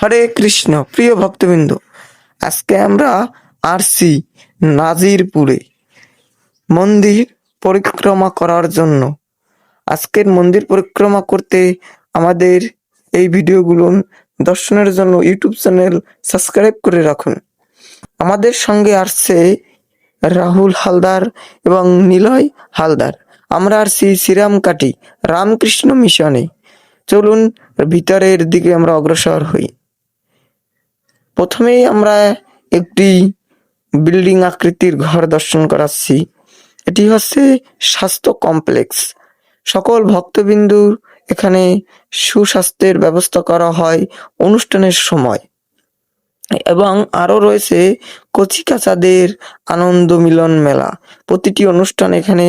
হরে কৃষ্ণ, প্রিয় ভক্তবৃন্দ, আজকে আমরা আসছি নাজিরপুরে মন্দির পরিক্রমা করার জন্য। আজকের মন্দির পরিক্রমা করতে আমাদের এই ভিডিওগুলো দর্শনের জন্য ইউটিউব চ্যানেল সাবস্ক্রাইব করে রাখুন। আমাদের সঙ্গে আসছে রাহুল হালদার এবং নিলয় হালদার। আমরা আসছি শ্রীরামকাটি রামকৃষ্ণ মিশনে। চলুন ভিতরের দিকে আমরা অগ্রসর হই। প্রথমেই আমরা একটি বিল্ডিং আকৃতির ঘর দর্শন করাচ্ছি। এটি হচ্ছে স্বাস্থ্য কমপ্লেক্স। সকল ভক্তবিন্দুর এখানে সুস্বাস্থ্যের ব্যবস্থা করা হয় অনুষ্ঠানের সময়। এবং আরও রয়েছে কচিকাচাদের আনন্দ মিলন মেলা। প্রতিটি অনুষ্ঠান এখানে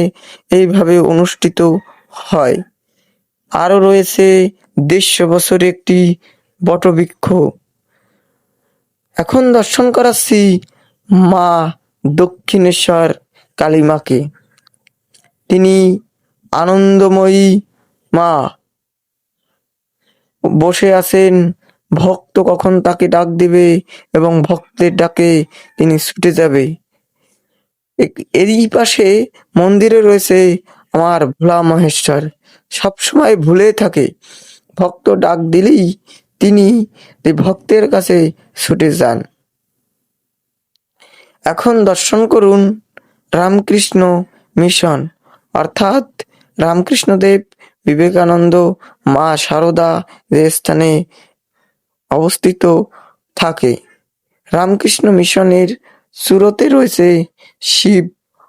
এইভাবে অনুষ্ঠিত হয়। আরও রয়েছে দেড়শো বছর একটি বটবৃক্ষ। এখন দর্শন করাচ্ছি মা দক্ষিণেশ্বর কালীমাকে। তিনি আনন্দময়ী মা। বসে আছেন, ভক্ত কখন তাকে ডাক দেবে এবং ভক্তের ডাকে তিনি ছুটে যাবে। এরই পাশে মন্দিরে রয়েছে আমার ভোলা মহেশ্বর। সবসময় ভুলে থাকে। ভক্ত ডাক দিলেই তিনি ভক্তের কাছে ছুটে যান। এখন দর্শন করুন রামকৃষ্ণ মিশন, অর্থাৎ রামকৃষ্ণদেব বিবেকানন্দ মা সারদা যে স্থানে অবস্থিত থাকে। রামকৃষ্ণ মিশনের সুরতে রয়েছে শিব,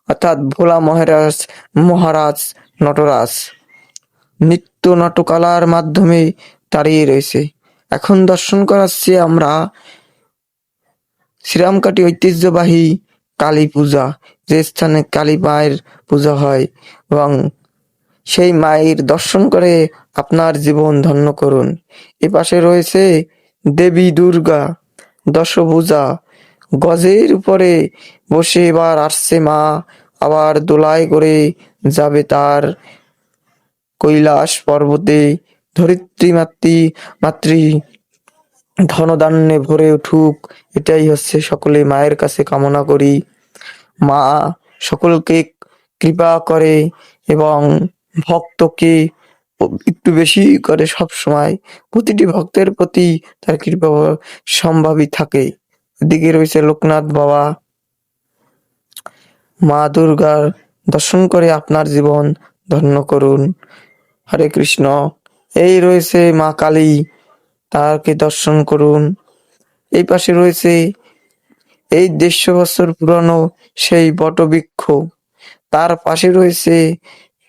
অর্থাৎ ভোলা মহারাজ মহারাজ, নটরাজ। নৃত্য নাটকালার মাধ্যমে দাঁড়িয়ে রয়েছে। এখন দর্শন করাচ্ছি আমরা শ্রীরামকাটি ঐতিহ্যবাহী কালী পূজা, যে স্থানে কালী মায়ের পূজা হয় এবং সেই মায়ের দর্শন করে আপনার জীবন ধন্য করুন। এ পাশে রয়েছে দেবী দুর্গা, দশভূজা। গজের উপরে বসে এবার আসছে মা, আবার দোলায় করে যাবে তার কৈলাস পর্বতে। ধরিত্রী মাতৃ মাতৃ ধনধান্যে ভরে উঠুক, এটাই হচ্ছে সকলে মায়ের কাছে কামনা করি। মা সকলকে কৃপা করে এবং ভক্তকে একটু বেশি করে সব সময় প্রতিটি ভক্তের প্রতি তার কৃপা সম্ভাবী থাকে। এদিকে রয়েছে লোকনাথ বাবা। মা দুর্গার দর্শন করে আপনার জীবন ধন্য করুন। হরে কৃষ্ণ। এই রয়েছে মা কালী তাকে দর্শন করুন। এই পাশে রয়েছে এই দেড়শো বছর পুরানো সেই বটবৃক্ষ। তার পাশে রয়েছে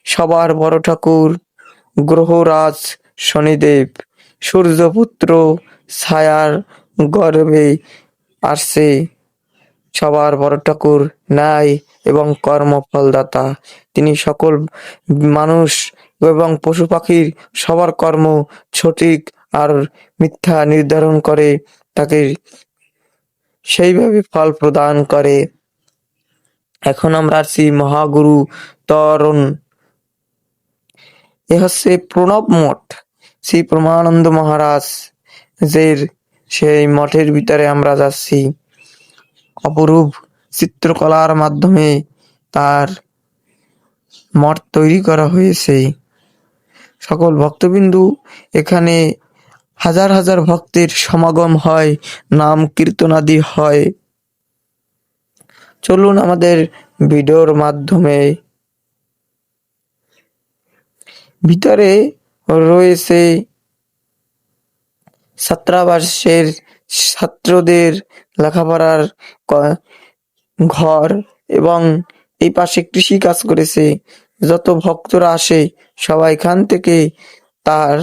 সবার বড় ঠাকুর, গ্রহরাজ শনিদেব। সূর্যপুত্র ছায়ার গর্বে আসছে। সবার বড় ঠাকুর ন্যায় এবং কর্মফলদাতা। তিনি সকল মানুষ এবং পশু পাখির সবার কর্ম সঠিক আর মিথ্যা নির্ধারণ করে, তাকে সেইভাবে ফল প্রদান করে। এখন আমরা আসছি মহাগুরু তরণ। এ হচ্ছে প্রণব মঠ, শ্রী প্রমানন্দ মহারাজ, যে সেই মঠের ভিতরে আমরা যাচ্ছি। অপরূপ চিত্রকলার মাধ্যমে তার মঠ তৈরি করা হয়েছে। সকল ভক্তবিন্দু এখানে হাজার হাজার ভক্তের সমাগম হয়, নাম কীর্তনাদি হয়। চলুন আমাদের ভিডিওর মাধ্যমে। ভিতরে রয়েছে ছাত্রাবাসের ছাত্রদের লেখাপড়ার ঘর এবং এই পাশে কৃষি কাজ করেছে। যত ভক্তরা আসে, সবাই এখান থেকে তার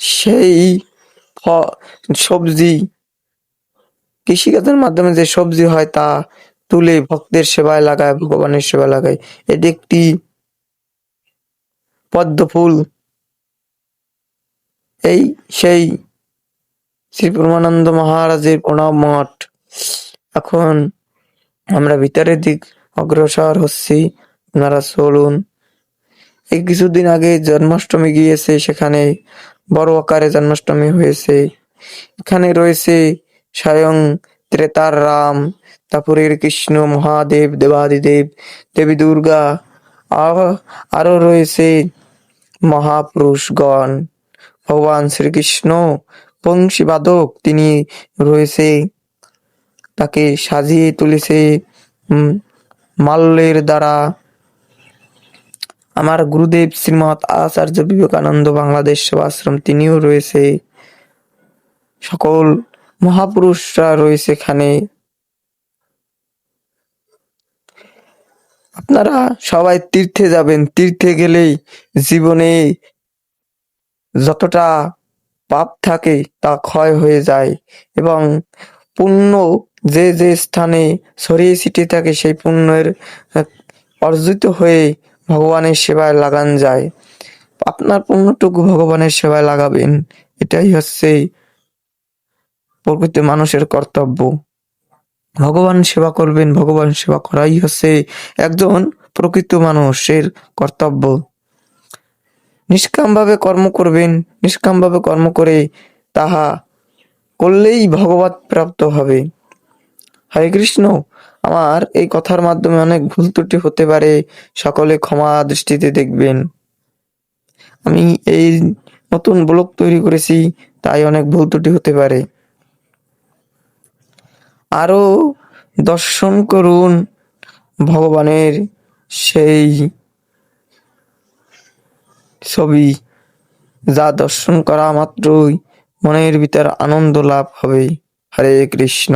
সেই সবজি, কৃষিকাজের মাধ্যমে যে সবজি হয় তা তুলে ভক্তের সেবায় লাগায়, ভগবানের সেবা লাগায়। এটি একটি পদ্ম ফুল। এই সেই শ্রী পরমানন্দ মহারাজের প্রণব মঠ। এখন আমরা ভিতরের দিক অগ্রসর হচ্ছি। আপনারা চলুন। এই কিছুদিন আগে জন্মাষ্টমী গিয়েছে, সেখানে বড় আকারে জন্মাষ্টমী হয়েছে। এখানে রয়েছে স্বয়ং ত্রেতার রাম, তারপরের কৃষ্ণ, মহাদেব, দেবাদিদেব, দেবী দুর্গা আরও রয়েছে মহাপুরুষগণ। ভগবান শ্রীকৃষ্ণ বংশীবাদক তিনি রয়েছে। তাকে সাজিয়ে তুলেছে মাল্যের দ্বারা। আমার গুরুদেব শ্রীমৎ আচার্য বিবেকানন্দ বাংলাদেশ সেবাশ্রম তিনিও রয়েছে। সকল মহাপুরুষরা রয়েছে এখানে। আপনারা সবাই তীর্থে যাবেন। তীর্থে গেলেই জীবনে যতটা পাপ থাকে তা ক্ষয় হয়ে যায় এবং পুণ্য যে যে স্থানে ছড়িয়ে ছিটিয়ে থাকে সেই পুণ্যের অর্জিত হয়ে ভগবানের সেবায় লাগান যায়। আপনার পুণ্যটুকু ভগবানের সেবায় লাগাবেন। এটাই হচ্ছে প্রকৃত মানুষের কর্তব্য। ভগবান সেবা করবেন, ভগবান সেবা করাই হচ্ছে একজন প্রকৃত মানুষের কর্তব্য। নিষ্কামভাবে কর্ম করবেন, নিষ্কামভাবে কর্ম করে তাহা করলেই ভগবত প্রাপ্ত হবে। হরে কৃষ্ণ, আমার এই কথার মাধ্যমে অনেক ভুল ত্রুটি হতে পারে, সকলে ক্ষমা দৃষ্টিতে দেখবেন। আমি এই নতুন ব্লগ তৈরি করেছি, তাই অনেক ভুল ত্রুটি হতে পারে। আরও দর্শন করুন ভগবানের সেই ছবি যা দর্শন করা মাত্রই মনের ভিতর আনন্দ লাভ হবে। হরে কৃষ্ণ।